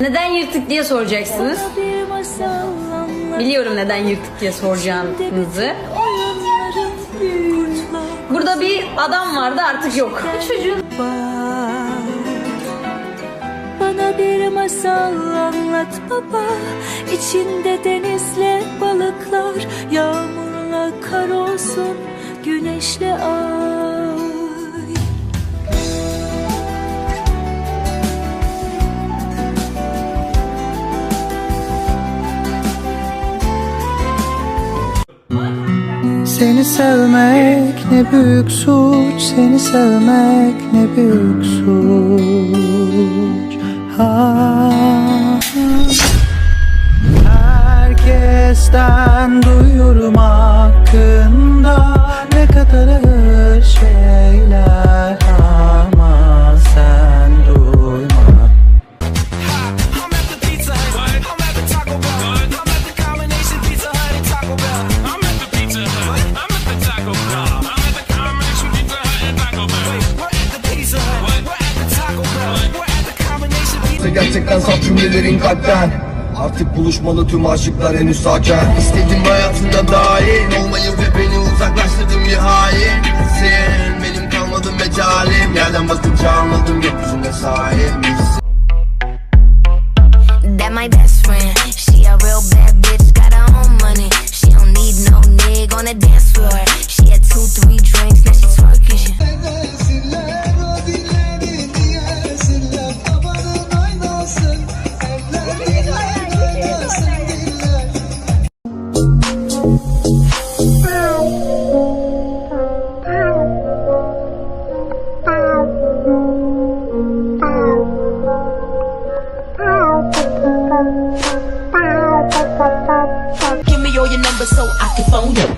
Neden yırtık diye soracaksınız. Biliyorum neden yırtık diye soracağınızı. Burada bir adam vardı artık yok. Çocuğun. Bana bir masal anlat baba İçinde denizle balıklar Yağmurla kar olsun Güneşle ay Seni sevmek ne büyük suç Seni sevmek ne büyük suç ha. Herkesten duyuyorum hakkında Ne kadar ağır şeyler Gerçekten saf cümlelerin kalpten. Artık buluşmalı tüm aşıklar henüz sakin. İstedim hayatında dahil Olmayı ve beni uzaklaştırdın bir hain. Sen benim kalmadı mecalim Yerden bakınca anladım gökyüzüne sahipmişsin numbers so I can phone you.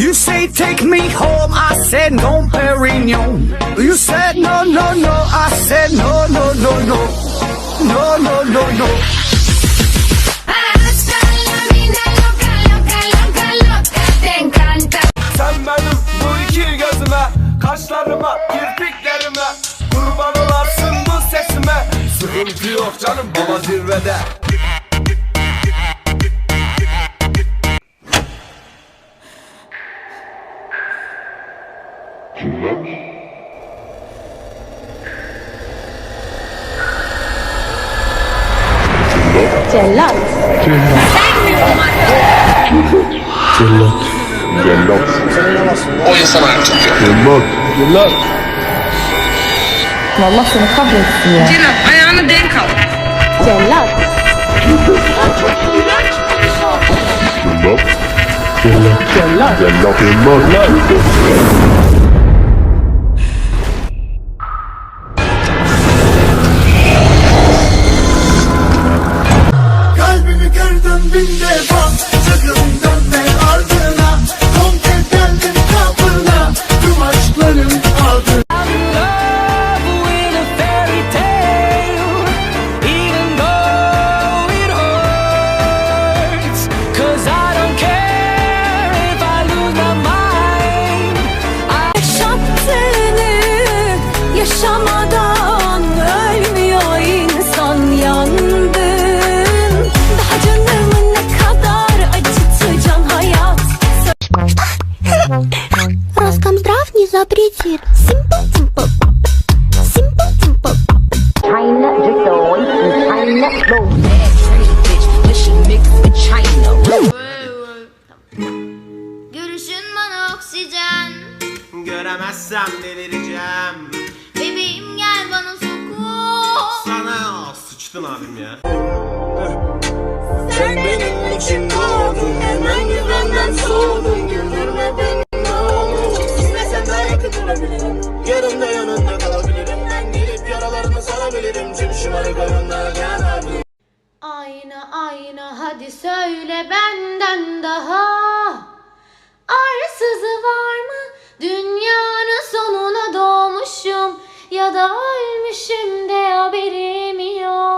You say take me home, I said no Perignon. You said no, no, no, I said no, no, no, no, no, no, no, no. Kalbimi bin defa Sakın dönme ardına. Kez geldim kapına Tüm ardına Роскомздрав не запретит. Simple, simple. Simple, simple. China, just the way China roll. Bad pretty bitch, but she mixed with China. Görüşün bana oksijen Göremezsem delireceğim Bebeğim gel bana sokul Sana sıçtın abim ya Sen benim için doğdun Hemen güvenden soğudun Güldürme beni Benden daha. Arsızı var mı? Dünyanın sonuna doğmuşum. Ya da ölmüşüm de haberim yok